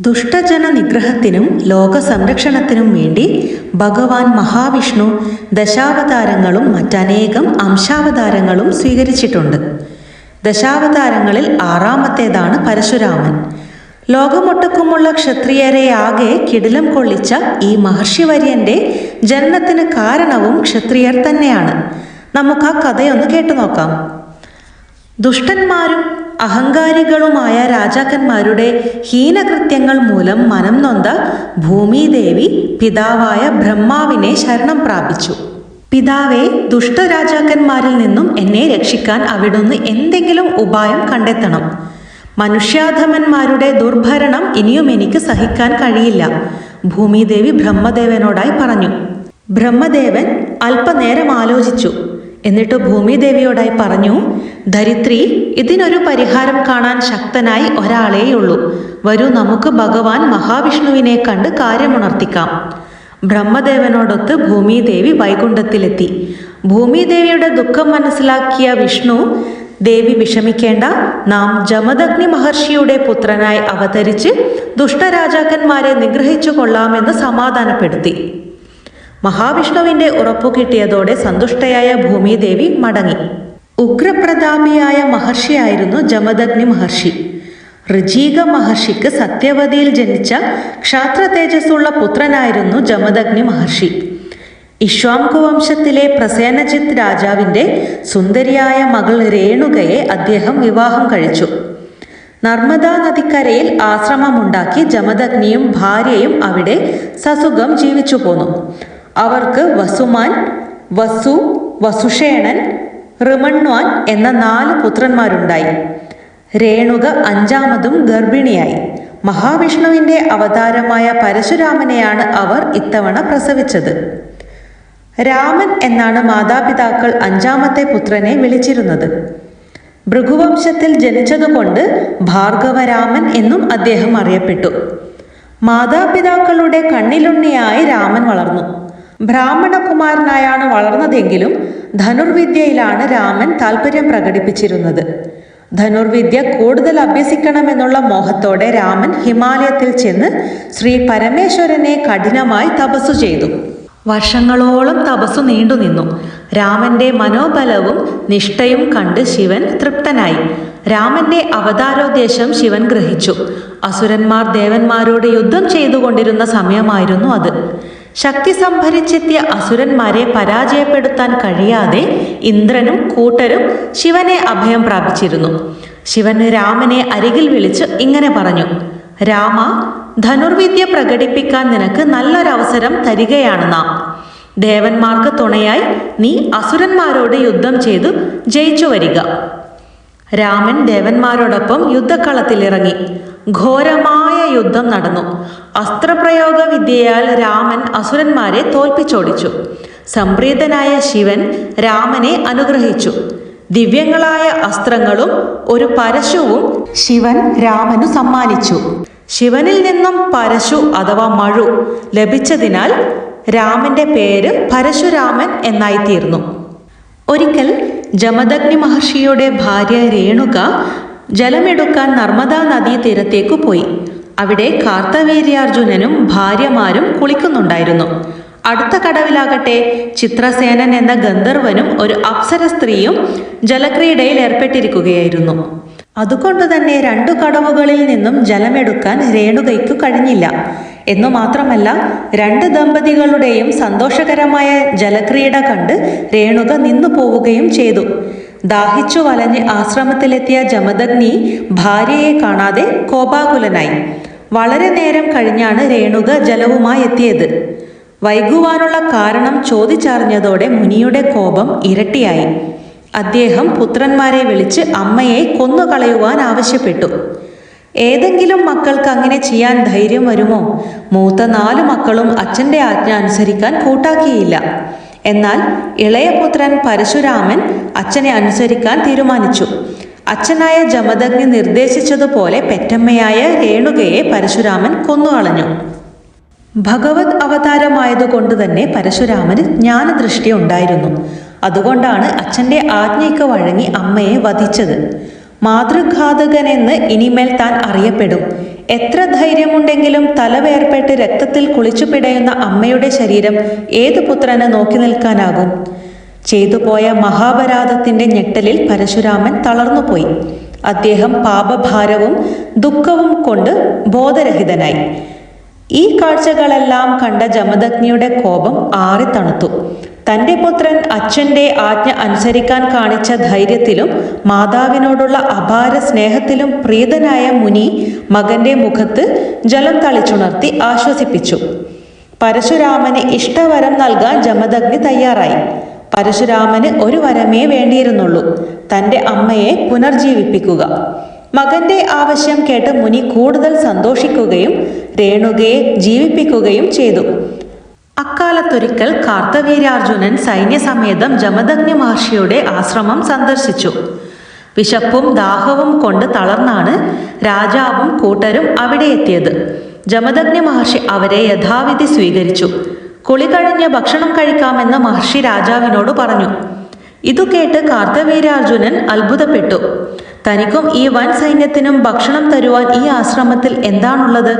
ദുഷ്ടജന നിഗ്രഹത്തിനും ലോക സംരക്ഷണത്തിനും വേണ്ടി ഭഗവാൻ മഹാവിഷ്ണു ദശാവതാരങ്ങളും മറ്റനേകം അംശാവതാരങ്ങളും സ്വീകരിച്ചിട്ടുണ്ട്. ദശാവതാരങ്ങളിൽ ആറാമത്തേതാണ് പരശുരാമൻ. ലോകമൊട്ടുക്കുമുള്ള ക്ഷത്രിയരെ ആകെ കിടിലം കൊള്ളിച്ച ഈ മഹർഷിവര്യന്റെ ജനനത്തിന് കാരണവും ക്ഷത്രിയർ തന്നെയാണ്. നമുക്ക് ആ കഥയൊന്ന് കേട്ടു നോക്കാം ദുഷ്ടന്മാരും അഹങ്കാരികളുമായ രാജാക്കന്മാരുടെ ഹീനകൃത്യങ്ങൾ മൂലം മനം നൊന്ത ഭൂമിദേവി പിതാവായ ബ്രഹ്മാവിനെ ശരണം പ്രാപിച്ചു. പിതാവെ ദുഷ്ടരാജാക്കന്മാരിൽ നിന്നും എന്നെ രക്ഷിക്കാൻ അവിടുന്ന് എന്തെങ്കിലും ഉപായം കണ്ടെത്തണം. മനുഷ്യാധമന്മാരുടെ ദുർഭരണം ഇനിയും എനിക്ക് സഹിക്കാൻ കഴിയില്ല ഭൂമിദേവി ബ്രഹ്മദേവനോടായി പറഞ്ഞു. ബ്രഹ്മദേവൻ അല്പനേരം ആലോചിച്ചു. എന്നിട്ട് ഭൂമിദേവിയോടായി പറഞ്ഞു ധരിത്രി ഇതിനൊരു പരിഹാരം കാണാൻ ശക്തനായി ഒരാളേയുള്ളൂ. വരൂ നമുക്ക് ഭഗവാൻ മഹാവിഷ്ണുവിനെ കണ്ട് കാര്യമുണർത്തിക്കാം. ബ്രഹ്മദേവനോടൊത്ത് ഭൂമിദേവി വൈകുണ്ഠത്തിലെത്തി. ഭൂമിദേവിയുടെ ദുഃഖം മനസ്സിലാക്കിയ വിഷ്ണു ദേവി വിഷമിക്കേണ്ട. നാം ജമദഗ്നി മഹർഷിയുടെ പുത്രനായി അവതരിച്ച് ദുഷ്ടരാജാക്കന്മാരെ നിഗ്രഹിച്ചു കൊള്ളാമെന്ന് സമാധാനപ്പെടുത്തി. മഹാവിഷ്ണുവിന്റെ ഉറപ്പു കിട്ടിയതോടെ സന്തുഷ്ടയായ ഭൂമിദേവി മടങ്ങി. ഉഗ്രപ്രതാപിയായ മഹർഷിയായിരുന്നു ജമദഗ്നി മഹർഷി. ഋജീക മഹർഷിക്ക് സത്യവതിയിൽ ജനിച്ച ക്ഷാത്ര തേജസ്സുള്ള പുത്രനായിരുന്നു ജമദഗ്നി മഹർഷി. ഇഷ്വാംകു വംശത്തിലെ പ്രസേനജിത് രാജാവിന്റെ സുന്ദരിയായ മകൾ രേണുകയെ അദ്ദേഹം വിവാഹം കഴിച്ചു. നർമ്മദാ നദിക്കരയിൽ ആശ്രമമുണ്ടാക്കി ജമദഗ്നിയും ഭാര്യയും അവിടെ സസുഖം ജീവിച്ചു പോന്നു അവർക്ക് വസുമാൻ വസു വസുഷേണൻ ഋമണ്വാൻ എന്ന നാല് പുത്രന്മാരുണ്ടായി. രേണുക അഞ്ചാമതും ഗർഭിണിയായി. മഹാവിഷ്ണുവിന്റെ അവതാരമായ പരശുരാമനെയാണ് അവർ ഇത്തവണ പ്രസവിച്ചത്. രാമൻ എന്നാണ് മാതാപിതാക്കൾ അഞ്ചാമത്തെ പുത്രനെ വിളിച്ചിരുന്നത്. ഭൃഗുവംശത്തിൽ ജനിച്ചതുകൊണ്ട് ഭാർഗവരാമൻ എന്നും അദ്ദേഹം അറിയപ്പെട്ടു. മാതാപിതാക്കളുടെ കണ്ണിലുണ്ണിയായി രാമൻ വളർന്നു. ബ്രാഹ്മണകുമാരനായാണ് വളർന്നതെങ്കിലും ധനുർവിദ്യയിലാണ് രാമൻ താല്പര്യം പ്രകടിപ്പിച്ചിരുന്നത്. ധനുർവിദ്യ കൂടുതൽ അഭ്യസിക്കണമെന്നുള്ള മോഹത്തോടെ രാമൻ ഹിമാലയത്തിൽ ചെന്ന് ശ്രീ പരമേശ്വരനെ കഠിനമായി തപസ്സു ചെയ്തു. വർഷങ്ങളോളം തപസ്സു നീണ്ടുനിന്നു രാമന്റെ മനോബലവും നിഷ്ഠയും കണ്ട് ശിവൻ തൃപ്തനായി. രാമന്റെ അവതാരോദ്ദേശം ശിവൻ ഗ്രഹിച്ചു. അസുരന്മാർ ദേവന്മാരോട് യുദ്ധം ചെയ്തുകൊണ്ടിരുന്ന സമയമായിരുന്നു അത്. ശക്തി സംഭരിച്ചെത്തിയ അസുരന്മാരെ പരാജയപ്പെടുത്താൻ കഴിയാതെ ഇന്ദ്രനും കൂട്ടരും ശിവനെ അഭയം പ്രാപിച്ചിരുന്നു. ശിവൻ രാമനെ അരികിൽ വിളിച്ച് ഇങ്ങനെ പറഞ്ഞു രാമ ധനുർവിദ്യ പ്രകടിപ്പിക്കാൻ നിനക്ക് നല്ലൊരവസരം തരികയാണ് നാം ദേവന്മാർക്ക് തുണയായി നീ അസുരന്മാരോട് യുദ്ധം ചെയ്തു ജയിച്ചു വരിക. രാമൻ ദേവന്മാരോടൊപ്പം യുദ്ധക്കളത്തിലിറങ്ങി. ഘോരമായ യുദ്ധം നടന്നു. അസ്ത്രപ്രയോഗ വിദ്യയാൽ രാമൻ അസുരന്മാരെ തോൽപ്പിച്ചോടിച്ചു. സംപ്രീതനായ ശിവൻ രാമനെ അനുഗ്രഹിച്ചു. ദിവ്യങ്ങളായ അസ്ത്രങ്ങളും ഒരു പരശുവും ശിവൻ രാമനു സമ്മാനിച്ചു. ശിവനിൽ നിന്നും പരശു അഥവാ മഴു ലഭിച്ചതിനാൽ രാമന്റെ പേര് പരശുരാമൻ എന്നായിത്തീർന്നു. ഒരിക്കൽ ജമദഗ്നി മഹർഷിയുടെ ഭാര്യ രേണുക ജലമെടുക്കാൻ നർമ്മദാ നദീ തീരത്തേക്കു പോയി. അവിടെ കാർത്തവീര്യാർജുനനും ഭാര്യമാരും കുളിക്കുന്നുണ്ടായിരുന്നു. അടുത്ത കടവിലാകട്ടെ ചിത്രസേനൻ എന്ന ഗന്ധർവനും ഒരു അപ്സര സ്ത്രീയും ജലക്രീഡയിൽ ഏർപ്പെട്ടിരിക്കുകയായിരുന്നു. അതുകൊണ്ട് തന്നെ രണ്ടു കടവുകളിൽ നിന്നും ജലമെടുക്കാൻ രേണുകയ്ക്കു കഴിഞ്ഞില്ല. എന്നു മാത്രമല്ല രണ്ട് ദമ്പതികളുടെയും സന്തോഷകരമായ ജലക്രീഡ കണ്ട് രേണുക നിന്നു പോവുകയും ചെയ്തു. ദാഹിച്ചു വലഞ്ഞ് ആശ്രമത്തിലെത്തിയ ജമദഗ്നി ഭാര്യയെ കാണാതെ കോപാകുലനായി. വളരെ നേരം കഴിഞ്ഞാണ് രേണുക ജലവുമായി എത്തിയത്. വൈകുവാനുള്ള കാരണം ചോദിച്ചറിഞ്ഞതോടെ മുനിയുടെ കോപം ഇരട്ടിയായി. അദ്ദേഹം പുത്രന്മാരെ വിളിച്ച് അമ്മയെ കൊന്നുകളയുവാൻ ആവശ്യപ്പെട്ടു. ഏതെങ്കിലും മക്കൾക്ക് അങ്ങനെ ചെയ്യാൻ ധൈര്യം വരുമോ? മൂത്ത നാല് മക്കളും അച്ഛന്റെ ആജ്ഞ അനുസരിക്കാൻ കൂട്ടാക്കിയില്ല. എന്നാൽ ഇളയപുത്രൻ പരശുരാമൻ അച്ഛനെ അനുസരിക്കാൻ തീരുമാനിച്ചു. അച്ഛനായ ജമദഗ്നി നിർദ്ദേശിച്ചതുപോലെ പെറ്റമ്മയായ രേണുകയെ പരശുരാമൻ കൊന്നുകളഞ്ഞു. ഭഗവത് അവതാരമായതുകൊണ്ട് തന്നെ പരശുരാമന് ജ്ഞാനദൃഷ്ടി ഉണ്ടായിരുന്നു. അതുകൊണ്ടാണ് അച്ഛന്റെ ആജ്ഞയ്ക്ക് വഴങ്ങി അമ്മയെ വധിച്ചത്. മാതൃഘാതകനെന്ന് ഇനിമേൽ താൻ അറിയപ്പെടും. എത്ര ധൈര്യമുണ്ടെങ്കിലും തലവേർപ്പെട്ട് രക്തത്തിൽ കുളിച്ചു പിടയുന്ന അമ്മയുടെ ശരീരം ഏത് പുത്രനെ നോക്കി നിൽക്കാനാകും? ചെയ്തുപോയ മഹാപരാധത്തിന്റെ ഞെട്ടലിൽ പരശുരാമൻ തളർന്നുപോയി. അദ്ദേഹം പാപഭാരവും ദുഃഖവും കൊണ്ട് ബോധരഹിതനായി. ഈ കാഴ്ചകളെല്ലാം കണ്ട ജമദഗ്നിയുടെ കോപം ആറിത്തണുത്തു തന്റെ പുത്രൻ അച്ഛന്റെ ആജ്ഞ അനുസരിക്കാൻ കാണിച്ച ധൈര്യത്തിലും മാതാവിനോടുള്ള അപാര സ്നേഹത്തിലും പ്രീതനായ മുനി മകന്റെ മുഖത്ത് ജലം തളിച്ചുണർത്തി ആശ്വസിപ്പിച്ചു. പരശുരാമന് ഇഷ്ടവരം നൽകാൻ ജമദഗ്നി തയ്യാറായി. പരശുരാമന് ഒരു വരമേ വേണ്ടിയിരുന്നുള്ളൂ. തന്റെ അമ്മയെ പുനർജീവിപ്പിക്കുക. മകന്റെ ആവശ്യം കേട്ട് മുനി കൂടുതൽ സന്തോഷിക്കുകയും രേണുകയെ ജീവിപ്പിക്കുകയും ചെയ്തു. അക്കാലത്തൊരിക്കൽ കാർത്തവീര്യാർജുനൻ സൈന്യസമേതം ജമദഗ്നി മഹർഷിയുടെ ആശ്രമം സന്ദർശിച്ചു. വിശപ്പും ദാഹവും കൊണ്ട് തളർന്നാണ് രാജാവും കൂട്ടരും അവിടെ എത്തിയത്. ജമദഗ്നി മഹർഷി അവരെ യഥാവിധി സ്വീകരിച്ചു. കുളി കഴിഞ്ഞ് ഭക്ഷണം കഴിക്കാമെന്ന് മഹർഷി രാജാവിനോട് പറഞ്ഞു. ഇതു കേട്ട് കാർത്തവീരാർജുനൻ അത്ഭുതപ്പെട്ടു. തനിക്കും ഈ വൻ സൈന്യത്തിനും ഭക്ഷണം തരുവാൻ ഈ ആശ്രമത്തിൽ എന്താണുള്ളത്?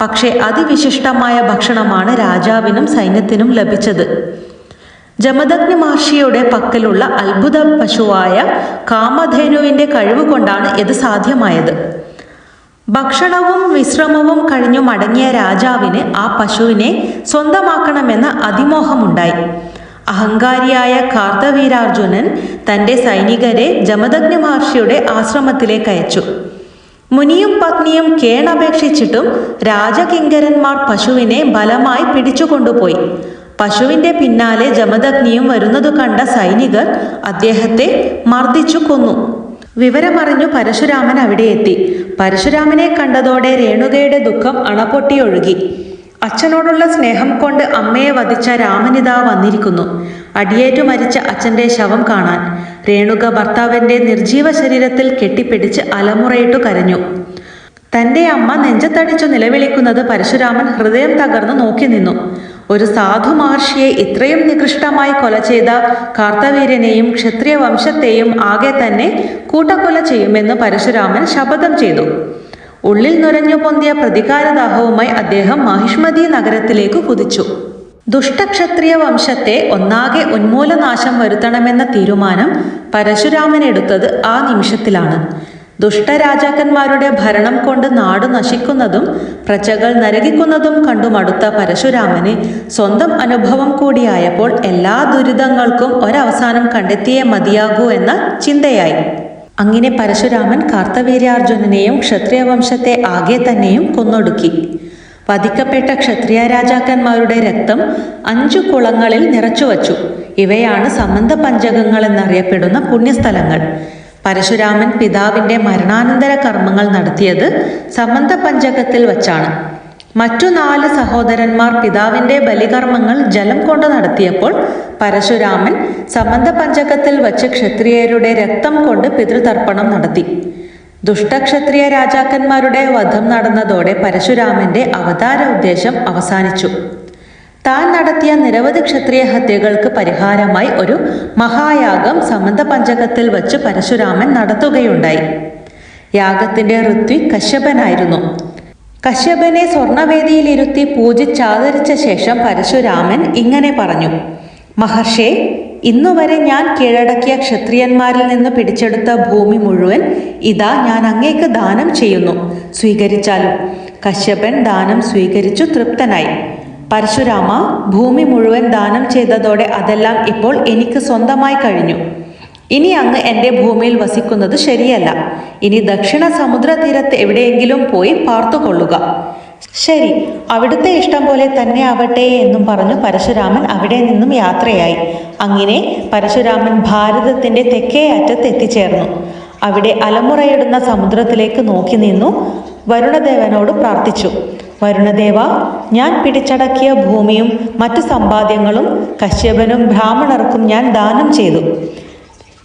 പക്ഷേ അതിവിശിഷ്ടമായ ഭക്ഷണമാണ് രാജാവിനും സൈന്യത്തിനും ലഭിച്ചത്. ജമദഗ്നി മഹർഷിയുടെ പക്കലുള്ള അത്ഭുത പശുവായ കാമധേനുവിന്റെ കഴിവ് കൊണ്ടാണ് ഇത് സാധ്യമായത്. ഭക്ഷണവും വിശ്രമവും കഴിഞ്ഞു മടങ്ങിയ രാജാവിന് ആ പശുവിനെ സ്വന്തമാക്കണമെന്ന അതിമോഹമുണ്ടായി. അഹങ്കാരിയായ കാർത്തവീരാർജുനൻ തന്റെ സൈനികരെ ജമദഗ്നി മഹർഷിയുടെ ആശ്രമത്തിലേക്ക് അയച്ചു. മുനിയും പത്നിയും കേണപേക്ഷിച്ചിട്ടും രാജകിങ്കരന്മാർ പശുവിനെ ബലമായി പിടിച്ചുകൊണ്ടുപോയി. പശുവിന്റെ പിന്നാലെ ജമദഗ്നിയും വരുന്നത് കണ്ട സൈനികർ അദ്ദേഹത്തെ മർദ്ദിച്ചു കൊന്നു. വിവരമറിഞ്ഞു പരശുരാമൻ അവിടെ എത്തി. പരശുരാമനെ കണ്ടതോടെ രേണുകയുടെ ദുഃഖം അണപൊട്ടിയൊഴുകി അച്ഛനോടുള്ള സ്നേഹം കൊണ്ട് അമ്മയെ വധിച്ച രാമനിതാ വന്നിരിക്കുന്നു. അടിയേറ്റു മരിച്ച അച്ഛന്റെ ശവം കാണാൻ. രേണുക ഭർത്താവിന്റെ നിർജീവ ശരീരത്തിൽ കെട്ടിപ്പിടിച്ച് അലമുറയിട്ടു കരഞ്ഞു. തന്റെ അമ്മ നെഞ്ചത്തടിച്ചു നിലവിളിക്കുന്നത് പരശുരാമൻ ഹൃദയം തകർന്നു നോക്കി നിന്നു. ഒരു സാധു മഹർഷിയെ ഇത്രയും നികൃഷ്ടമായി കൊല ചെയ്ത കാർത്തവീര്യനെയും ക്ഷത്രിയ വംശത്തെയും ആകെ തന്നെ കൂട്ടക്കൊല ചെയ്യുമെന്ന് പരശുരാമൻ ശപഥം ചെയ്തു. ഉള്ളിൽ നുരഞ്ഞു പൊന്തിയ പ്രതികാരദാഹവുമായി അദ്ദേഹം മഹിഷ്മതി നഗരത്തിലേക്ക് കുതിച്ചു. ദുഷ്ടക്ഷത്രിയ വംശത്തെ ഒന്നാകെ ഉന്മൂലനാശം വരുത്തണമെന്ന തീരുമാനം പരശുരാമൻ എടുത്തത് ആ നിമിഷത്തിലാണ്. ദുഷ്ടരാജാക്കന്മാരുടെ ഭരണം കൊണ്ട് നാട് നശിക്കുന്നതും പ്രജകൾ നരകിക്കുന്നതും കണ്ടു മടുത്ത പരശുരാമന് സ്വന്തം അനുഭവം കൂടിയായപ്പോൾ എല്ലാ ദുരിതങ്ങൾക്കും ഒരവസാനം കണ്ടെത്തിയേ മതിയാകൂ എന്ന ചിന്തയായി. അങ്ങനെ പരശുരാമൻ കാർത്തവീര്യാർജുനനെയും ക്ഷത്രിയവംശത്തെ ആകെ തന്നെയും കൊന്നൊടുക്കി. വധിക്കപ്പെട്ട ക്ഷത്രിയ രാജാക്കന്മാരുടെ രക്തം അഞ്ചു കുളങ്ങളിൽ നിറച്ചുവച്ചു. ഇവയാണ് സമന്ത പഞ്ചകങ്ങൾ എന്നറിയപ്പെടുന്ന പുണ്യസ്ഥലങ്ങൾ. പരശുരാമൻ പിതാവിന്റെ മരണാനന്തര കർമ്മങ്ങൾ നടത്തിയത് സമന്ത പഞ്ചകത്തിൽ വച്ചാണ്. മറ്റു നാല് സഹോദരന്മാർ പിതാവിന്റെ ബലികർമ്മങ്ങൾ ജലം കൊണ്ട് നടത്തിയപ്പോൾ പരശുരാമൻ സമന്ത പഞ്ചകത്തിൽ വച്ച് ക്ഷത്രിയരുടെ രക്തം കൊണ്ട് പിതൃതർപ്പണം നടത്തി. ദുഷ്ടക്ഷത്രിയ രാജാക്കന്മാരുടെ വധം നടന്നതോടെ പരശുരാമന്റെ അവതാര ഉദ്ദേശം അവസാനിച്ചു. താൻ നടത്തിയ നിരവധി ക്ഷത്രിയ ഹത്യകൾക്ക് പരിഹാരമായി ഒരു മഹായാഗം സമന്ത പഞ്ചകത്തിൽ വച്ച് പരശുരാമൻ നടത്തുകയുണ്ടായി. യാഗത്തിന്റെ ഋത്വി കശ്യപനായിരുന്നു. കശ്യപനെ സ്വർണവേദിയിലിരുത്തി പൂജിച്ചാദരിച്ച ശേഷം പരശുരാമൻ ഇങ്ങനെ പറഞ്ഞു മഹർഷേ ഇന്നുവരെ ഞാൻ കീഴടക്കിയ ക്ഷത്രിയന്മാരിൽ നിന്ന് പിടിച്ചെടുത്ത ഭൂമി മുഴുവൻ ഇതാ ഞാൻ അങ്ങേക്ക് ദാനം ചെയ്യുന്നു. സ്വീകരിച്ചാലും. കശ്യപൻ ദാനം സ്വീകരിച്ചു തൃപ്തനായി. പരശുരാമ ഭൂമി മുഴുവൻ ദാനം ചെയ്തതോടെ അതെല്ലാം ഇപ്പോൾ എനിക്ക് സ്വന്തമായി കഴിഞ്ഞു. ഇനി അങ്ങ് എന്റെ ഭൂമിയിൽ വസിക്കുന്നത് ശരിയല്ല. ഇനി ദക്ഷിണ സമുദ്ര തീരത്ത് എവിടെയെങ്കിലും പോയി പാർത്തുകൊള്ളുക ശരി അവിടുത്തെ ഇഷ്ടം പോലെ തന്നെ ആവട്ടെ എന്നും പറഞ്ഞു പരശുരാമൻ അവിടെ നിന്നും യാത്രയായി. അങ്ങനെ പരശുരാമൻ ഭാരതത്തിന്റെ തെക്കേ അറ്റത്ത് എത്തിച്ചേർന്നു. അവിടെ അലമുറയിടുന്ന സമുദ്രത്തിലേക്ക് നോക്കി നിന്നു. വരുണദേവനോട് പ്രാർത്ഥിച്ചു. വരുണദേവ ഞാൻ പിടിച്ചടക്കിയ ഭൂമിയും മറ്റു സമ്പാദ്യങ്ങളും കശ്യപനും ബ്രാഹ്മണർക്കും ഞാൻ ദാനം ചെയ്തു.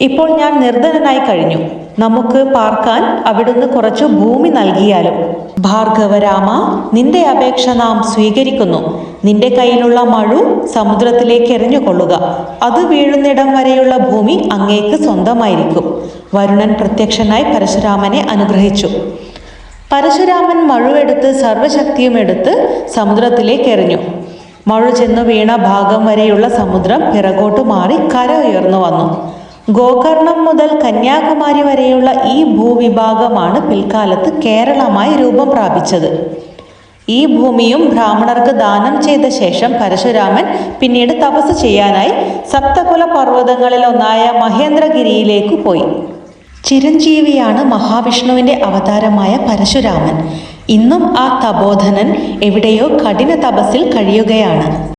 ഇപ്പോൾ ഞാൻ നിർധനനായി കഴിഞ്ഞു. നമുക്ക് പാർക്കാൻ അവിടുന്ന് കുറച്ചു ഭൂമി നൽകിയാലും. ഭാർഗവരാമ നിന്റെ അപേക്ഷ നാം സ്വീകരിക്കുന്നു. നിന്റെ കയ്യിലുള്ള മഴു സമുദ്രത്തിലേക്ക് എറിഞ്ഞുകൊള്ളുക. അത് വീഴുന്നിടം വരെയുള്ള ഭൂമി അങ്ങേക്ക് സ്വന്തമായിരിക്കും. വരുണൻ പ്രത്യക്ഷനായി പരശുരാമനെ അനുഗ്രഹിച്ചു. പരശുരാമൻ മഴുവെടുത്ത് സർവശക്തിയും എടുത്ത് സമുദ്രത്തിലേക്ക് എറിഞ്ഞു. മഴ ചെന്നു വീണ ഭാഗം വരെയുള്ള സമുദ്രം പിറകോട്ട് മാറി കര ഉയർന്നു വന്നു. ഗോകർണം മുതൽ കന്യാകുമാരി വരെയുള്ള ഈ ഭൂവിഭാഗമാണ് പിൽക്കാലത്ത് കേരളമായി രൂപം പ്രാപിച്ചത്. ഈ ഭൂമിയും ബ്രാഹ്മണർക്ക് ദാനം ചെയ്ത ശേഷം പരശുരാമൻ പിന്നീട് തപസ് ചെയ്യാനായി സപ്തകുല പർവതങ്ങളിൽ ഒന്നായ മഹേന്ദ്രഗിരിയിലേക്ക് പോയി. ചിരഞ്ജീവിയാണ് മഹാവിഷ്ണുവിന്റെ അവതാരമായ പരശുരാമൻ. ഇന്നും ആ തപോധനൻ എവിടെയോ കഠിന തപസ്സിൽ കഴിയുകയാണ്.